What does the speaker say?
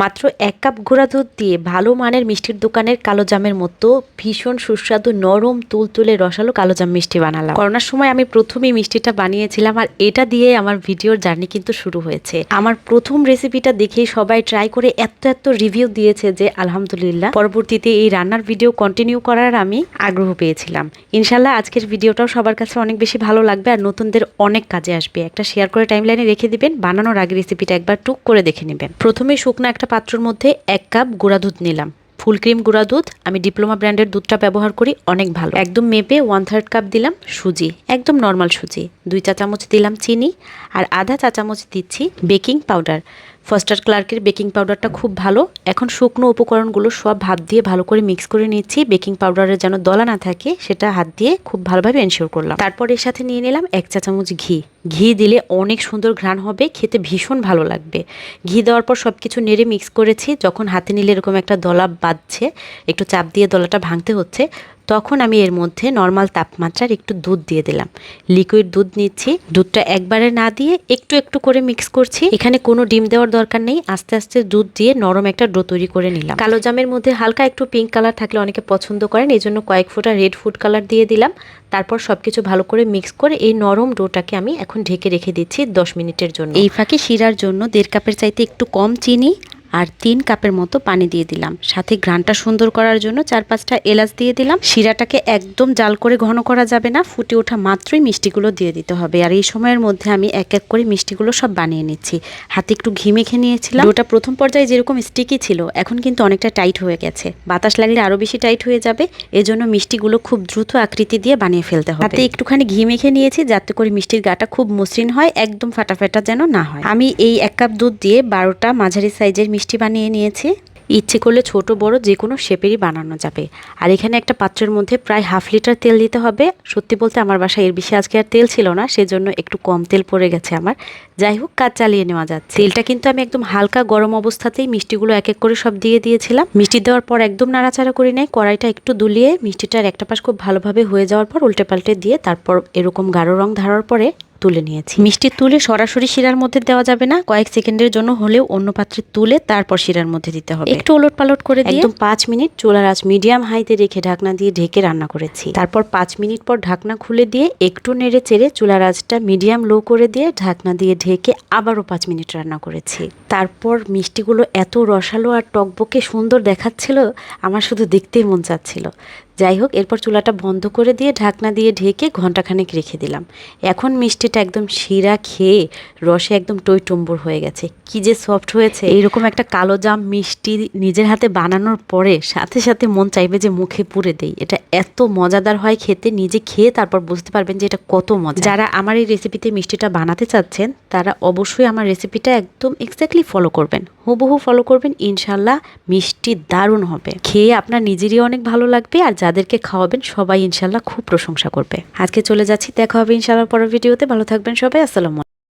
মাত্র এক কাপ গুঁড়া দুধ দিয়ে ভালো মানের মিষ্টির দোকানের কালো জামের মতো ভীষণ সুস্বাদু নরম তুলতুলে রসালো কালো জাম মিষ্টি বানালাম। করোনার সময় আমি প্রথমেই মিষ্টিটা বানিয়েছিলাম আর এটা দিয়ে আমার ভিডিওর জার্নি কিন্তু শুরু হয়েছে। আমার প্রথম রেসিপিটা দেখেই সবাই ট্রাই করে এত এত রিভিউ দিয়েছে যে আলহামদুলিল্লাহ। পরবর্তীতে এই রান্নার ভিডিও কন্টিনিউ করার আমি আগ্রহ পেয়েছিলাম। ইনশাল্লাহ আজকের ভিডিওটাও সবার কাছে অনেক বেশি ভালো লাগবে আর নতুনদের অনেক কাজে আসবে। একটা শেয়ার করে টাইমলাইনে রেখে দিবেন। বানানোর আগে রেসিপিটা একবার টুক করে দেখে নেবেন। প্রথমে শুকনো একটা পাত্রের মধ্যে এক কাপ গুঁড়া দুধ নিলাম। ফুল ক্রিম গুঁড়া দুধ, আমি ডিপ্লোমা ব্র্যান্ডের দুধটা ব্যবহার করি, অনেক ভালো। একদম মেপে ওয়ান থার্ড কাপ দিলাম সুজি, একদম নর্মাল সুজি। দুই চা চামচ দিলাম চিনি, আর আধা চা চামচ দিচ্ছি বেকিং পাউডার ফার্স্টার ক্লার্কের বেকিং পাউডারটা খুব ভালো। এখন শুকনো উপকরণগুলো সব ভাত দিয়ে ভালো করে মিক্স করে নিচ্ছি। বেকিং পাউডারের যেন দলা না থাকে, সেটা হাত দিয়ে খুব ভালোভাবে এনশিওর করলাম। তারপর এর সাথে নিয়ে নিলাম এক চা চামচ ঘি। ঘি দিলে অনেক সুন্দর ঘ্রাণ হবে, খেতে ভীষণ ভালো লাগবে। ঘি দেওয়ার পর সব কিছু নেড়ে মিক্স করেছি। যখন হাতে নিলে এরকম একটা দলা বাঁধছে একটু চাপ দিয়ে দলাটা ভাঙতে হচ্ছে তখন আমি এর মধ্যে নর্মাল তাপমাত্রার একটু দুধ দিয়ে দিলাম। লিকুইড দুধ নিচ্ছি। দুধটা একবারে না দিয়ে একটু একটু করে মিক্স করছি। এখানে কোনো ডিম দেওয়ার দরকার নেই। আস্তে আস্তে দুধ দিয়ে নরম একটা ডো তৈরি করে নিলাম। কালো জামের মধ্যে হালকা একটু পিঙ্ক কালার থাকলে অনেকে পছন্দ করেন। এই জন্য কয়েক ফোঁটা রেড ফুড কালার দিয়ে দিলাম। তারপর সব কিছু ভালো করে মিক্স করে এই নরম ডোটাকে আমি এখন ঢেকে রেখে দিচ্ছি দশ মিনিটের জন্য। এই ফাঁকে শিরার জন্য দেড় কাপের চাইতে একটু কম চিনি আর তিন কাপের মতো পানি দিয়ে দিলাম। সাথে ঘ্রানটা সুন্দর করার জন্য চার পাঁচটা এলাচ দিয়ে দিলাম। শিরাটাকে একদম জাল করে ঘন করা যাবে না, ফুটে ওঠা মাত্রই মিষ্টিগুলো দিয়ে দিতে হবে। আর এই সময়ের মধ্যে আমি এক এক করে মিষ্টিগুলো সব বানিয়ে নিচ্ছি। হাতে একটু ঘি মেখে নিয়েছিলাম। ওটা প্রথম পর্যায়ে যেরকম স্টিকি ছিল, এখন কিন্তু অনেকটা টাইট হয়ে গেছে। বাতাস লাগলে আরও বেশি টাইট হয়ে যাবে। এজন্য মিষ্টিগুলো খুব দ্রুত আকৃতি দিয়ে বানিয়ে ফেলতে হবে। হাতে একটুখানি ঘি মেখে নিয়েছি, যাতে করে মিষ্টির গাটা খুব মসৃণ হয়, একদম ফাটাফাটা যেন না হয়। আমি এই এক কাপ দুধ দিয়ে বারোটা মাঝারি সাইজের মিষ্টি বানিয়ে নিয়েছি। ইচ্ছে করলে ছোট, বড় যে কোনো শেপেরই বানানো যাবে। আর এখানে একটা পাত্রের মধ্যে প্রায় হাফ লিটার তেল দিতে হবে। সত্যি বলতে আমার বাসায় এর বেশি আজকে আর তেল ছিল না, সেজন্য একটু কম তেল পড়ে গেছে আমার। যাই হোক, কাজ চালিয়ে নেওয়া যাচ্ছে। তেলটা কিন্তু আমি একদম হালকা গরম অবস্থাতেই মিষ্টিগুলো এক এক করে সব দিয়ে দিয়েছিলাম। মিষ্টি দেওয়ার পর একদম নাড়াচাড়া করি নাই, কড়াইটা একটু দুলিয়ে মিষ্টিটার একটা পাশ খুব ভালোভাবে হয়ে যাওয়ার পর উল্টে পাল্টে দিয়ে তারপর এরকম গাঢ় রং ধারার পরে তুলে নিয়েছি। মিষ্টি তুলে সরাসরি শিরার মধ্যে দেওয়া যাবে না। কয়েক সেকেন্ডের জন্য হলেও অন্য পাত্রে তুলে তারপর শিরার মধ্যে দিতে হবে। একটু ওলট পালট করে দিয়ে একদম পাঁচ মিনিট চুলার আঁচ মিডিয়াম হাইতে রেখে ঢাকনা দিয়ে ঢেকে রান্না করেছি। তারপর পাঁচ মিনিট পর ঢাকনা খুলে দিয়ে একটু নেড়ে চেড়ে চুলার আঁচটা মিডিয়াম লো করে দিয়ে ঢাকনা দিয়ে ঢেকে আবারও পাঁচ মিনিট রান্না করেছি। তারপর মিষ্টিগুলো এত রসালো আর টকবকে সুন্দর দেখাচ্ছিল আমার শুধু দেখতেই মন চাচ্ছিল। যাই হোক, এরপর চুলাটা বন্ধ করে দিয়ে ঢাকনা দিয়ে ঢেকে ঘন্টাখানেক রেখে দিলাম। এখন মিষ্টিটা একদম শিরা খেয়ে রসে একদম টইটম্বর হয়ে গেছে। কি যে সফট হয়েছে। এইরকম একটা কালো জাম মিষ্টি নিজের হাতে বানানোর পরে সাথে সাথে মন চাইবে যে মুখে পুরে দেই। এটা এত মজাদার হয় খেতে, নিজে খেয়ে তারপর বুঝতে পারবেন যে এটা কত মজা। যারা আমার এই রেসিপিতে মিষ্টিটা বানাতে চাচ্ছেন, তারা অবশ্যই আমার রেসিপিটা একদম এক্স্যাক্টলি ফলো করবেন। হুবহু ফলো করবেন, ইনশাল্লাহ মিষ্টি দারুণ হবে। খেয়ে আপনার নিজেরই অনেক ভালো লাগবে আর যাদেরকে খাওয়াবেন সবাই ইনশাল্লাহ খুব প্রশংসা করবে। আজকে চলে যাচ্ছি, দেখা হবে ইনশাল্লাহ পরের ভিডিওতে ভালো থাকবেন সবাই, আসসালামু